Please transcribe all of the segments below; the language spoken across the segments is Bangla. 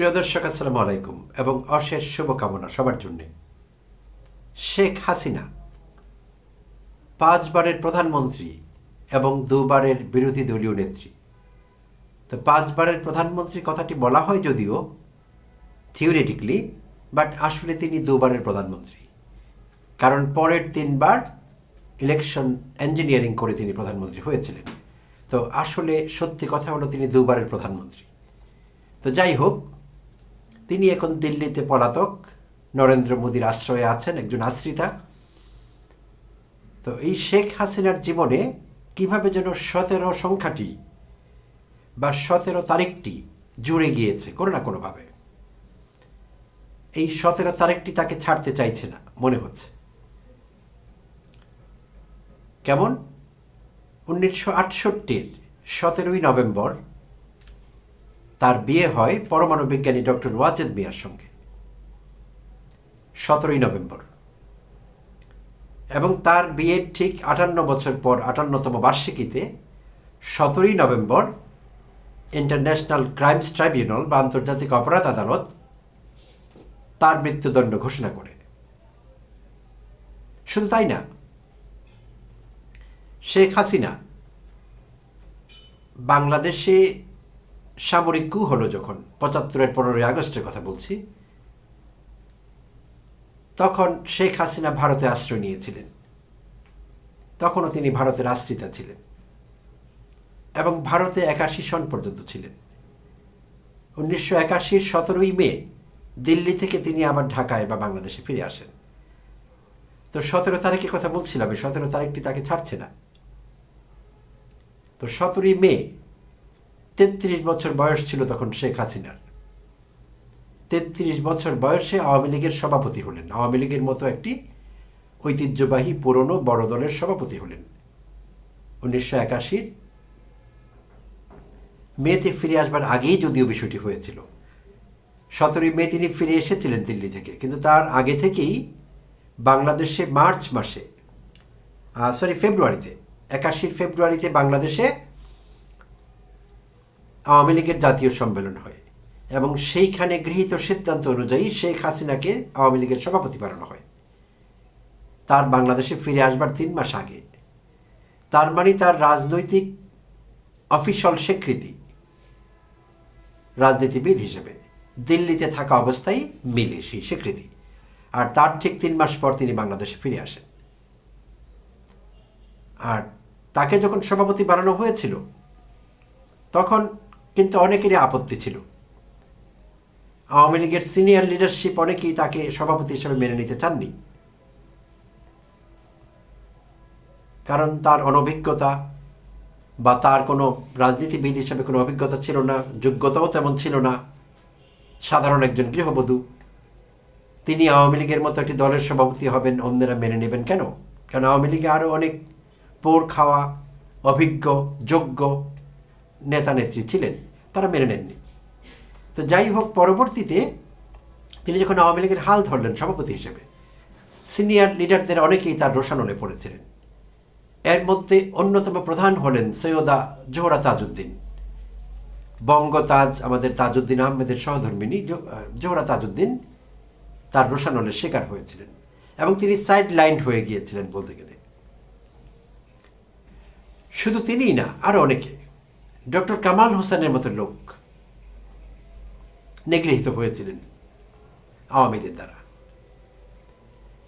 প্রিয় দর্শক, আসসালামু আলাইকুম এবং অশেষ শুভকামনা সবার জন্যে। শেখ হাসিনা পাঁচবারের প্রধানমন্ত্রী এবং দুবারের বিরোধী দলীয় নেত্রী। তো পাঁচবারের প্রধানমন্ত্রী কথাটি বলা হয় যদিও থিওরিটিকলি বাট আসলে তিনি দুবারের প্রধানমন্ত্রী। কারণ পরের তিনবার ইলেকশন ইঞ্জিনিয়ারিং করে তিনি প্রধানমন্ত্রী হয়েছিলেন। তো আসলে সত্যি কথা হলো তিনি দুবারের প্রধানমন্ত্রী। তো যাই হোক তিনি এখন দিল্লিতে পলাতক। নরেন্দ্র মোদীর আশ্রয়ে আছেন একজন আশ্রিতা। তো এই শেখ হাসিনার জীবনে কীভাবে যেন সতেরো সংখ্যাটি বা সতেরো তারিখটি জুড়ে গিয়েছে কোনো না কোনোভাবে, এই সতেরো তারিখটি তাকে ছাড়তে চাইছে না, মনে হচ্ছে। কেমন? উনিশশো আটষট্টির সতেরোই নভেম্বর তার বিয়ে হয় পরমাণু বিজ্ঞানী ডক্টর ওয়াজেদ মিয়ার সঙ্গে। সতেরোই নভেম্বর। এবং তার বিয়ের ঠিক আটান্ন বছর পর আটান্নতম বার্ষিকীতে সতেরোই নভেম্বর ইন্টারন্যাশনাল ক্রাইমস ট্রাইব্যুনাল বা আন্তর্জাতিক অপরাধ আদালত তার মৃত্যুদণ্ড ঘোষণা করে। শুধু তাই না, শেখ হাসিনা বাংলাদেশে সামরিক কু হলো যখন পঁচাত্তরের পনেরোই আগস্টের কথা বলছি, তখন শেখ হাসিনা ভারতে আশ্রয় নিয়েছিলেন। তখনও তিনি ভারতের আশ্রিতা ছিলেন এবং ভারতে একাশি সন পর্যন্ত ছিলেন। উনিশশো একাশির সতেরোই মে দিল্লি থেকে তিনি আবার ঢাকায় বা বাংলাদেশে ফিরে আসেন। তো সতেরো তারিখের কথা বলছিলাম, এই সতেরো তারিখটি তাকে ছাড়ছে না। তো সতেরোই মে তেত্রিশ বছর বয়স ছিল তখন শেখ হাসিনার। তেত্রিশ বছর বয়সে আওয়ামী লীগের সভাপতি হলেন। আওয়ামী লীগের মতো একটি ঐতিহ্যবাহী পুরনো বড় দলের সভাপতি হলেন। উনিশশো একাশির মেতে ফিরে আসবার আগেই যদিও বিষয়টি হয়েছিল। সতেরোই মে তিনি ফিরে এসেছিলেন দিল্লি থেকে। কিন্তু তার আগে থেকেই বাংলাদেশে মার্চ মাসে সরি ফেব্রুয়ারিতে, একাশির ফেব্রুয়ারিতে বাংলাদেশে আওয়ামী লীগের জাতীয় সম্মেলন হয় এবং সেইখানে গৃহীত সিদ্ধান্ত অনুযায়ী শেখ হাসিনাকে আওয়ামী লীগের সভাপতি বানানো হয়। তার বাংলাদেশে ফিরে আসবার তিন মাস আগে। তার মানে তার রাজনৈতিক অফিসিয়াল স্বীকৃতি রাজনীতিবিদ হিসেবে। দিল্লিতে থাকা অবস্থায় মিলে সেই স্বীকৃতি। আর তার ঠিক তিন মাস পর তিনি বাংলাদেশে ফিরে আসেন। আর তাকে যখন সভাপতি বানানো হয়েছিল, তখন কিন্তু অনেকেরই আপত্তি ছিল। আওয়ামী লীগের সিনিয়র লিডারশিপ অনেকেই তাকে সভাপতি হিসেবে মেনে নিতে চাননি। কারণ তার অনভিজ্ঞতা বা তার কোনো রাজনীতিবিদ হিসেবে কোনো অভিজ্ঞতা ছিল না, যোগ্যতাও তেমন ছিল না। সাধারণ একজন গৃহবধূ, তিনি আওয়ামী লীগের মতো একটি দলের সভাপতি হবেন, অন্যরা মেনে নেবেন কেন? কারণ আওয়ামী লীগে আরও অনেক পোর খাওয়া, অভিজ্ঞ, যোগ্য নেতা নেত্রী ছিলেন। তারা মেনে নেননি। তো যাই হোক পরবর্তীতে তিনি যখন আওয়ামী লীগের হাল ধরলেন সভাপতি হিসেবে, সিনিয়র লিডারদের অনেকেই তার রোশানলে পড়েছিলেন। এর মধ্যে অন্যতম প্রধান হলেন সৈয়দা জোহরা তাজউদ্দিন। বঙ্গতাজ আমাদের তাজউদ্দিন আহমেদের সহধর্মিনী জোহরা তাজউদ্দিন তার রোশানলের শিকার হয়েছিলেন এবং তিনি সাইড লাইন হয়ে গিয়েছিলেন বলতে গেলে। শুধু তিনিই না আরও অনেকে। ডক্টর কামাল হোসেনের মতো লোক নিগৃহীত হয়েছিলেন আওয়ামীদের দ্বারা।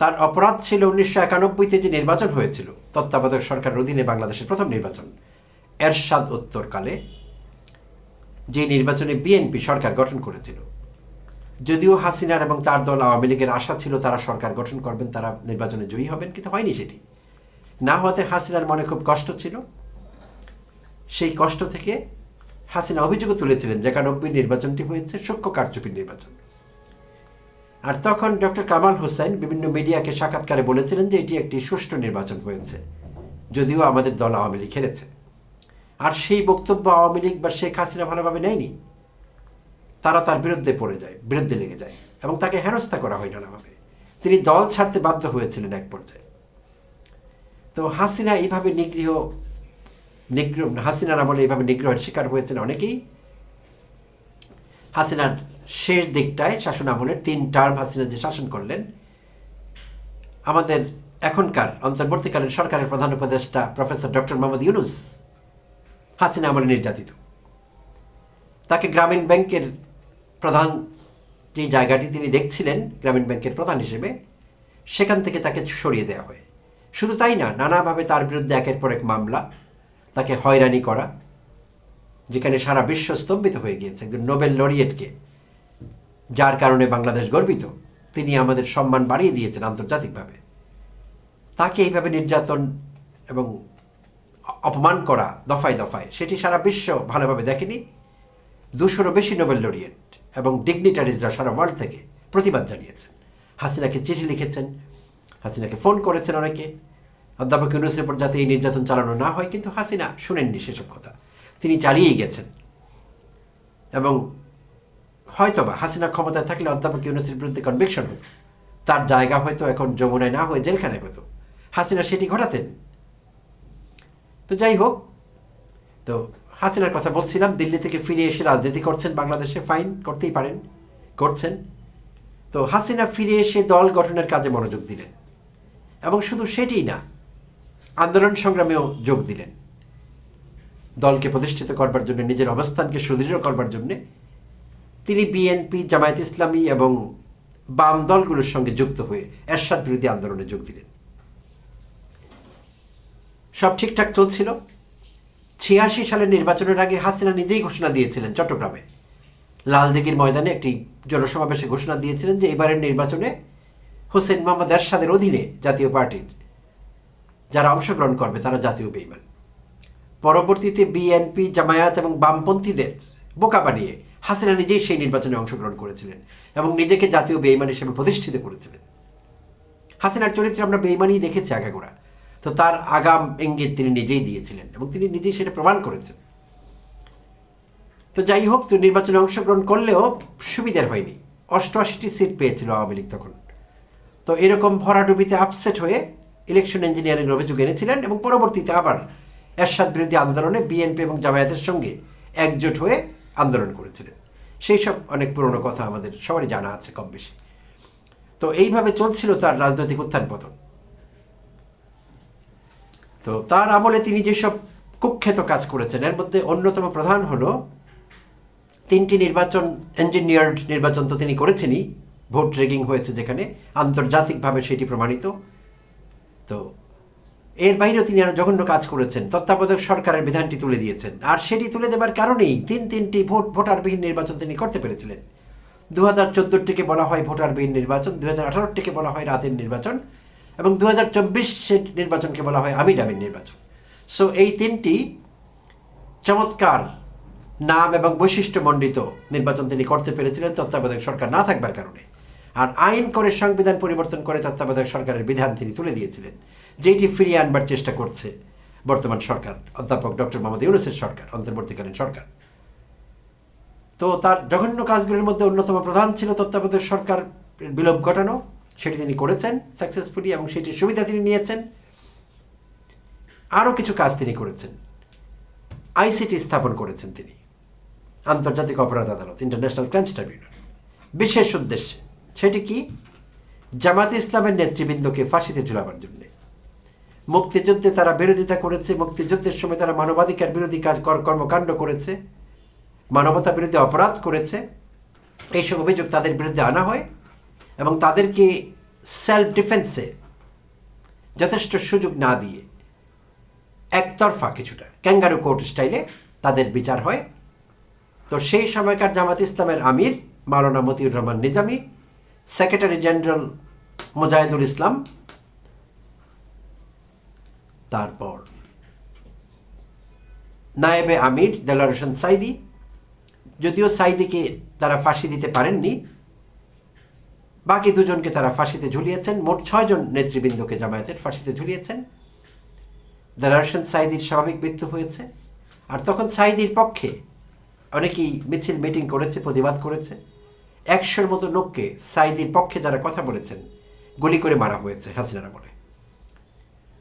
তার অপরাধ ছিল উনিশশো একানব্বইতে যে নির্বাচন হয়েছিল, তত্ত্বাবধায়ক সরকারের অধীনে বাংলাদেশের প্রথম নির্বাচন, এরশাদ উত্তরকালে যে নির্বাচনে বিএনপি সরকার গঠন করেছিল। যদিও হাসিনার এবং তার দল আওয়ামী লীগের আশা ছিল তারা সরকার গঠন করবেন, তারা নির্বাচনে জয়ী হবেন, কিন্তু হয়নি সেটি। না হতে হাসিনার মনে খুব কষ্ট ছিল। সেই কষ্ট থেকে হাসিনা অভিযোগও তুলেছিলেন যে একানব্বই নির্বাচনটি হয়েছে সূক্ষ্ম কারচুপির নির্বাচন। আর তখন ডক্টর কামাল হোসেন বিভিন্ন মিডিয়াকে সাক্ষাৎকারে বলেছিলেন যে এটি একটি সুষ্ঠু নির্বাচন হয়েছে, যদিও আমাদের দল আওয়ামী লীগ হেরেছে। আর সেই বক্তব্য আওয়ামী লীগ বা শেখ হাসিনা ভালোভাবে নেয়নি। তারা তার বিরুদ্ধে পড়ে যায়, বিরুদ্ধে লেগে যায় এবং তাকে হেনস্থা করা হয় নানাভাবে। তিনি দল ছাড়তে বাধ্য হয়েছিলেন এক পর্যায়ে। তো হাসিনা এইভাবে নিগৃহ নিগ্রহ হাসিনার এইভাবে নিগ্রহের শিকার হয়েছেন অনেকেই। হাসিনার শেষ দিকটায় শাসন আমলের তিন টার্ম হাসিনা যে শাসন করলেন, আমাদের এখনকার অন্তর্বর্তীকালীন সরকারের প্রধান উপদেষ্টা প্রফেসর ডক্টর মোহাম্মদ ইউনুস হাসিনা আমলে নির্যাতিত। তাকে গ্রামীণ ব্যাংকের প্রধান যে জায়গাটি তিনি দেখছিলেন, গ্রামীণ ব্যাংকের প্রধান হিসেবে, সেখান থেকে তাকে সরিয়ে দেওয়া হয়। শুধু তাই না, নানাভাবে তার বিরুদ্ধে একের পর এক মামলা তাকে হয়রানি করা, যেখানে সারা বিশ্ব স্তম্ভিত হয়ে গিয়েছে একজন নোবেল লরিয়েটকে, যার কারণে বাংলাদেশ গর্বিত। তিনি আমাদের সম্মান বাড়িয়ে দিয়েছেন আন্তর্জাতিকভাবে। তাকে এইভাবে নির্যাতন এবং অপমান করা দফায় দফায়, সেটি সারা বিশ্ব ভালোভাবে দেখেনি। দুশোরও বেশি নোবেল লরিয়েট এবং ডিগনিটারিজরা সারা ওয়ার্ল্ড থেকে প্রতিবাদ জানিয়েছেন। হাসিনাকে চিঠি লিখেছেন, হাসিনাকে ফোন করেছেন অনেকে। অধ্যাপক ইউনুসের উপর যাতে এই নির্যাতন চালানো না হয়, কিন্তু হাসিনা শুনেননি সেসব কথা। তিনি চালিয়েই গেছেন। এবং হয়তোবা হাসিনা ক্ষমতায় থাকলে অধ্যাপক ইউনুসের বিরুদ্ধে কনভিকশন হতো। তার জায়গা হয়তো এখন যমুনায় না হয়ে জেলখানায় হতো। হাসিনা সেটি ঘটাতেন। তো যাই হোক, তো হাসিনার কথা বলছিলাম, দিল্লি থেকে ফিরে এসে রাজনীতি করছেন বাংলাদেশে ফাইন করতেই পারেন, করছেন। তো হাসিনা ফিরে এসে দল গঠনের কাজে মনোযোগ দিলেন। এবং শুধু সেটিই না আন্দোলন সংগ্রামেও যোগ দিলেন। দলকে প্রতিষ্ঠিত করবার জন্য, নিজের অবস্থানকে সুদৃঢ় করবার জন্যে তিনি বিএনপি জামায়াত ইসলামী এবং বাম দলগুলোর সঙ্গে যুক্ত হয়ে এরশাদ বিরোধী আন্দোলনে যোগ দিলেন। সব ঠিকঠাক চলছিল। ছিয়াশি সালের নির্বাচনের আগে হাসিনা নিজেই ঘোষণা দিয়েছিলেন চট্টগ্রামে। লালদিঘির ময়দানে একটি জনসমাবেশে ঘোষণা দিয়েছিলেন যে এবারের নির্বাচনে হোসেন মোহাম্মদ এরশাদের অধীনে জাতীয় পার্টির যারা অংশগ্রহণ করবে তারা জাতীয় বেইমান। পরবর্তীতে বিএনপি, জামায়াত এবং বামপন্থীদের বোকা বানিয়ে হাসিনা নিজেই সেই নির্বাচনে অংশগ্রহণ করেছিলেন এবং নিজেকে জাতীয় বেইমান হিসেবে প্রতিষ্ঠিত করেছিলেন। হাসিনার চরিত্রে আমরা বেইমানই দেখেছি আগাগোড়া। তো তার আগাম ইঙ্গিত তিনি নিজেই দিয়েছিলেন এবং তিনি নিজেই সেটা প্রমাণ করেছেন। তো যাই হোক, তো নির্বাচনে অংশগ্রহণ করলেও সুবিধার হয়নি। অষ্টআশিটি সিট পেয়েছিল আওয়ামী লীগ তখন। তো এরকম ভরাডুবিতে আপসেট হয়ে ইলেকশন ইঞ্জিনিয়ারিং অভিযোগ এনেছিলেন এবং পরবর্তীতে আবার এরশাদ বিরোধী আন্দোলনে বিএনপি এবং জামায়াতের সঙ্গে একজোট হয়ে আন্দোলন করেছিলেন। সেই সব অনেক পুরনো কথা আমাদের সবারই জানা আছে কম বেশি। তো এইভাবে চলছিল তার রাজনৈতিক উত্থান পতন। তো তার আমলে তিনি যেসব কুখ্যাত কাজ করেছেন, এর মধ্যে অন্যতম প্রধান হলো তিনটি নির্বাচন ইঞ্জিনিয়ার্ড নির্বাচন তো তিনি করেছেনই, ভোট রেগিং হয়েছে যেখানে আন্তর্জাতিকভাবে সেটি প্রমাণিত। তো এর বাইরেও তিনি আরও জঘন্য কাজ করেছেন। তত্ত্বাবধায়ক সরকারের বিধানটি তুলে দিয়েছেন। আর সেটি তুলে দেবার কারণেই তিন তিনটি ভোট ভোটারবিহীন নির্বাচন তিনি করতে পেরেছিলেন। দু হাজার চোদ্দোটিকে বলা হয় ভোটারবিহীন নির্বাচন দু হাজার আঠারোটিকে বলা হয় রাতের নির্বাচন, এবং দু হাজার চব্বিশ নির্বাচনকে বলা হয় আমি ডামির নির্বাচন। সো এই তিনটি চমৎকার নাম এবং বৈশিষ্ট্যমণ্ডিত নির্বাচন তিনি করতে পেরেছিলেন তত্ত্বাবধায়ক সরকার না থাকবার কারণে। আর আইন করে সংবিধান পরিবর্তন করে তত্ত্বাবধায়ক সরকারের বিধান তিনি তুলে দিয়েছিলেন, যেটি ফিরিয়ে আনবার চেষ্টা করছে বর্তমান সরকার, অধ্যাপক ডক্টর মোহাম্মদ ইউনুসের সরকার, অন্তর্বর্তীকালীন সরকার। তো তার জঘন্য কাজগুলির মধ্যে অন্যতম প্রধান ছিল তত্ত্বাবধায়ক সরকার বিলোপ ঘটানো, সেটি তিনি করেছেন সাকসেসফুলি এবং সেটির সুবিধা তিনি নিয়েছেন। আরও কিছু কাজ তিনি করেছেন। আইসিটি স্থাপন করেছেন তিনি। আন্তর্জাতিক অপরাধ আদালত, ইন্টারন্যাশনাল ক্রাইমস ট্রাইব্যুনাল। বিশেষ উদ্দেশ্যে সেটি কি? জামাত ইসলামের নেতৃবৃন্দকে ফাঁসিতে ঝুলাবার জন্যে। মুক্তিযুদ্ধে তারা বিরোধিতা করেছে, মুক্তিযুদ্ধের সময় তারা মানবাধিকার বিরোধী কাজ কর- কর্মকাণ্ড করেছে, মানবতা বিরোধী অপরাধ করেছে। এইসব অভিযোগ তাদের বিরুদ্ধে আনা হয় এবং তাদেরকে সেলফ ডিফেন্সে যথেষ্ট সুযোগ না দিয়ে একতরফা কিছুটা ক্যাঙ্গারু কোর্ট স্টাইলে তাদের বিচার হয়। তো সেই সময়কার জামাত ইসলামের আমির মাওলানা মতিউর রহমান নিজামী সেক্রেটারি জেনারেল মুজাহিদুল ইসলাম তারপর নায়েবে আমির দেলার হোসেন সাইদি, যদিও সাইদিকে তারা ফাঁসি দিতে পারেননি, বাকি দুজনকে তারা ফাঁসিতে ঝুলিয়েছেন, মোট ছয়জন নেতৃবৃন্দকে জামায়াতের ফাঁসিতে ঝুলিয়েছেন। দেলার হোসেন সাইদির স্বাভাবিক মৃত্যু হয়েছে, আর তখন সাইদির পক্ষে অনেকেই মিছিল মিটিং করেছে, প্রতিবাদ করেছে। একশোর মতো লোককে সাইদির পক্ষে যারা কথা বলেছেন, গুলি করে মারা হয়েছে হাসিনার আমলে।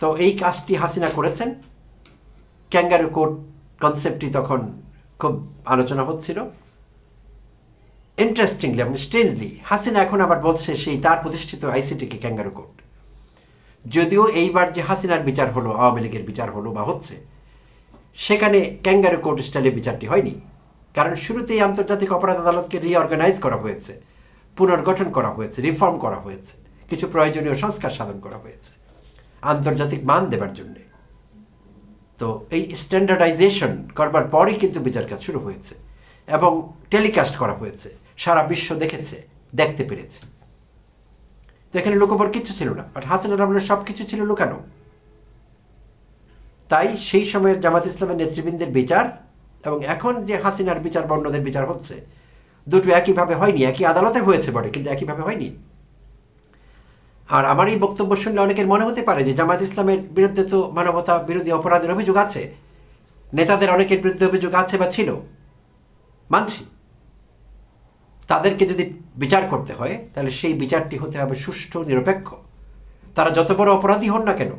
তো এই কাজটি হাসিনা করেছেন। ক্যাঙ্গারু কোর্ট কনসেপ্টটি তখন খুব আলোচনা হচ্ছিল। ইন্টারেস্টিংলি এবং স্ট্রেঞ্জলি হাসিনা এখন আবার বলছে সেই তার প্রতিষ্ঠিত আইসিটিকে ক্যাঙ্গারু কোর্ট। যদিও এইবার যে হাসিনার বিচার হলো, আওয়ামী লীগের বিচার হলো বা হচ্ছে, সেখানে ক্যাঙ্গারু কোর্ট স্টাইলে বিচারটি হয়নি। কারণ শুরুতেই আন্তর্জাতিক অপরাধ আদালতকে রিঅর্গানাইজ করা হয়েছে, পুনর্গঠন করা হয়েছে রিফর্ম করা হয়েছে, কিছু প্রয়োজনীয় সংস্কার সাধন করা হয়েছে, আন্তর্জাতিক মান দেবার জন্যে। তো এই স্ট্যান্ডার্ডাইজেশন করবার পরই কিন্তু বিচার কাজ শুরু হয়েছে এবং টেলিকাস্ট করা হয়েছে, সারা বিশ্ব দেখেছে, দেখতে পেরেছে। তো এখানে লুকোবার কিচ্ছু ছিল না বাট হাসিনা রহমানের সব কিছু ছিল লুকানো। তাই সেই সময়ের জামাত ইসলামের নেতৃবৃন্দের বিচার এবং এখন যে হাসিনার বিচার বা বিচার হচ্ছে, দুটো একইভাবে হয়নি, একই আদালতে হয়েছে বটে, কিন্তু একইভাবে হয়নি। আর আমার এই বক্তব্য শুনলে অনেকের মনে হতে পারে যে জামাত ইসলামের বিরুদ্ধে তো মানবতা বিরোধী অপরাধের অভিযোগ আছে, নেতাদের অনেকের বিরুদ্ধে অভিযোগ আছে বা ছিল, মানছি। তাদেরকে যদি বিচার করতে হয়, তাহলে সেই বিচারটি হতে হবে সুষ্ঠু, নিরপেক্ষ। তারা যত বড় অপরাধী হন না কেন,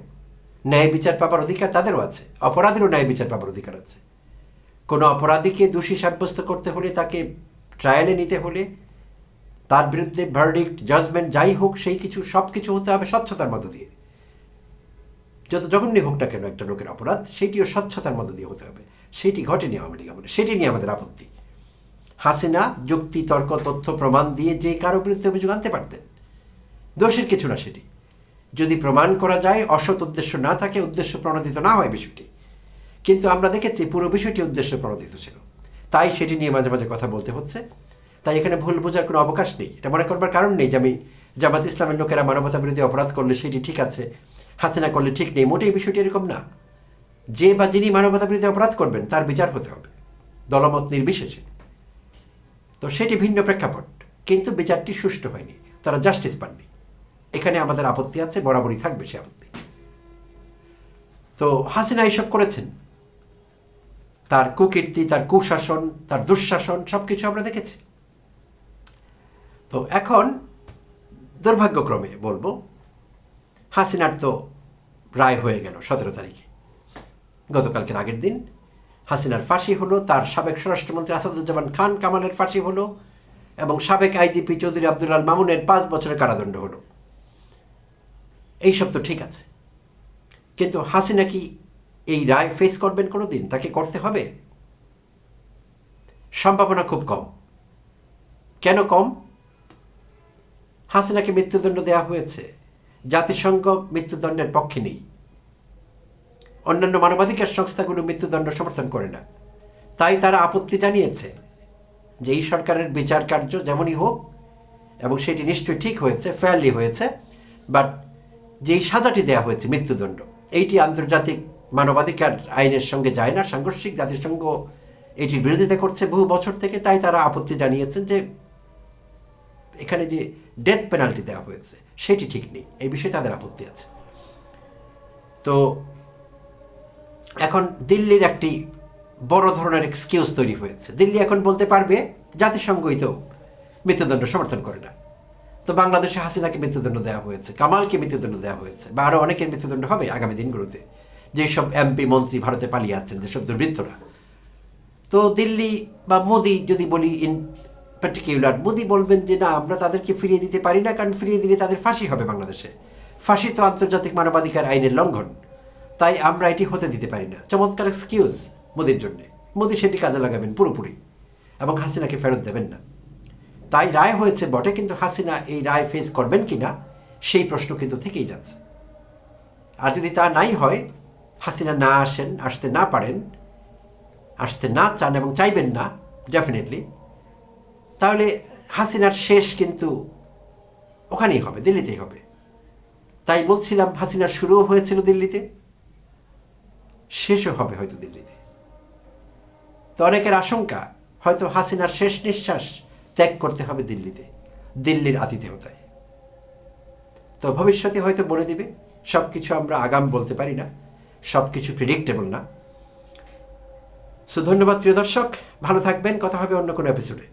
ন্যায় বিচার পাবার অধিকার তাদেরও আছে, অপরাধীরও ন্যায় বিচার পাবার অধিকার আছে। কোনো অপরাধীকে দোষী সাব্যস্ত করতে হলে তাকে ট্রায়ালে নিতে হলে তার বিরুদ্ধে ভার্ডিক্ট জাজমেন্ট যাই হোক, সেই কিছু, সব কিছু হতে হবে স্বচ্ছতার মধ্য দিয়ে। যত জঘন্য হোক না কেন একটা লোকের অপরাধ, সেটিও স্বচ্ছতার মধ্য দিয়ে হতে হবে। সেটি ঘটেনি আওয়ামী লীগ আমলে। সেটি নিয়ে আমাদের আপত্তি। হাসিনা যুক্তি, তর্ক, তথ্য, প্রমাণ দিয়ে যে কারও বিরুদ্ধে অভিযোগ আনতে পারতেন। দোষের কিছু না সেটি। যদি প্রমাণ করা যায়, অসৎ উদ্দেশ্য না থাকে, উদ্দেশ্য প্রণোদিত না হয় বিষয়টি। কিন্তু আমরা দেখেছি পুরো বিষয়টি উদ্দেশ্য প্রণোদিত ছিল। তাই সেটি নিয়ে মাঝে মাঝে কথা বলতে হচ্ছে। তাই এখানে ভুল বোঝার কোনো অবকাশ নেই। এটা মনে করবার কারণ নেই যে আমি জামাত ইসলামের লোকেরা মানবতা বিরোধী অপরাধ করলে সেটি ঠিক আছে, হাসিনা করলে ঠিক নেই। মোটেই বিষয়টি এরকম না। যে বা যিনি মানবতা বিরোধী অপরাধ করবেন, তার বিচার হতে হবে। দলমত নির্বিশেষে। তো সেটি ভিন্ন প্রেক্ষাপট। কিন্তু বিচারটি সুষ্ঠু হয়নি। তারা জাস্টিস পাননি। এখানে আমাদের আপত্তি আছে, বরাবরই থাকবে সে আপত্তি। তো হাসিনা এইসব করেছেন। তার কুকীর্তি, তার কুশাসন, তার দুঃশাসন সব কিছু আমরা দেখেছি। তো এখন দুর্ভাগ্যক্রমে বলব, হাসিনার তো রায় হয়ে গেল সতেরো তারিখে। গতকালকের আগের দিন হাসিনার ফাঁসি হলো, তার সাবেক স্বরাষ্ট্রমন্ত্রী আসাদুজ্জামান খান কামালের ফাঁসি হলো এবং সাবেক আইজিপি চৌধুরী আব্দুল্লাল মামুনের পাঁচ বছরের কারাদণ্ড হলো। এইসব তো ঠিক আছে। কিন্তু হাসিনা কি এই রায় ফেস করবেন কোনো দিন তাকে করতে হবে? সম্ভাবনা খুব কম। কেন কম? হাসিনাকে মৃত্যুদণ্ড দেওয়া হয়েছে। জাতিসংঘ মৃত্যুদণ্ডের পক্ষে নেই। অন্যান্য মানবাধিকার সংস্থাগুলো মৃত্যুদণ্ড সমর্থন করে না। তাই তারা আপত্তি জানিয়েছে যে এই সরকারের বিচার কার্য যেমনই হোক, এবং সেটি নিশ্চয়ই ঠিক হয়েছে ফেয়ারলি হয়েছে বাট যেই সাজাটি দেওয়া হয়েছে মৃত্যুদণ্ড, এইটি আন্তর্জাতিক মানবাধিকার আইনের সঙ্গে যায় না, সাংঘর্ষিক জাতিসংঘ এটির বিরোধিতা করছে বহু বছর থেকে, তাই তারা আপত্তি জানিয়েছেন যে এখানে যে ডেথ পেনাল্টি দেওয়া হয়েছে, সেটি ঠিক নেই। এই বিষয়ে তাদের আপত্তি আছে। তো এখন দিল্লির একটি বড় ধরনের এক্সকিউজ তৈরি হয়েছে। দিল্লি এখন বলতে পারবে, জাতিসংঘই তো মৃত্যুদণ্ড সমর্থন করে না। তো বাংলাদেশে হাসিনাকে মৃত্যুদণ্ড দেওয়া হয়েছে, কামালকে মৃত্যুদণ্ড দেওয়া হয়েছে, বা আরও অনেকের মৃত্যুদণ্ড হবে আগামী দিনগুলোতে। যেসব এমপি মন্ত্রী ভারতে পালিয়ে আছেন, যেসব দুর্বৃত্তরা। তো দিল্লি বা মোদি যদি বলি ইন পার্টিকুলার মোদি বলবেন যে না, আমরা তাদেরকে ফিরিয়ে দিতে পারি না, কারণ ফিরিয়ে দিলে তাদের ফাঁসি হবে বাংলাদেশে। ফাঁসি তো আন্তর্জাতিক মানবাধিকার আইনের লঙ্ঘন। তাই আমরা এটি হতে দিতে পারি না। চমৎকার এক্সকিউজ মোদির জন্যে। মোদি সেটি কাজে লাগাবেন পুরোপুরি। এবং হাসিনাকে ফেরত দেবেন না। তাই রায় হয়েছে বটে, কিন্তু হাসিনা এই রায় ফেস করবেন কি না সেই প্রশ্ন কিন্তু থেকেই যাচ্ছে। আর যদি তা নাই হয় হাসিনা না আসেন, আসতে না পারেন, আসতে না চান এবং চাইবেন না ডেফিনেটলি তাহলে হাসিনার শেষ কিন্তু ওখানেই হবে, দিল্লিতেই হবে। তাই বলছিলাম, হাসিনার শুরুও হয়েছিল দিল্লিতে, শেষও হবে হয়তো দিল্লিতে। তো অনেকের আশঙ্কা, হয়তো হাসিনার শেষ নিঃশ্বাস ত্যাগ করতে হবে দিল্লিতে, দিল্লির আতিথেয়তায়। তো ভবিষ্যতে হয়তো বলে দিবে সব কিছু আমরা আগাম বলতে পারি না। সব কিছু প্রিডিক্টেবল না। সো ধন্যবাদ প্রিয় দর্শক, ভালো থাকবেন, কথা হবে অন্য কোনো এপিসোডে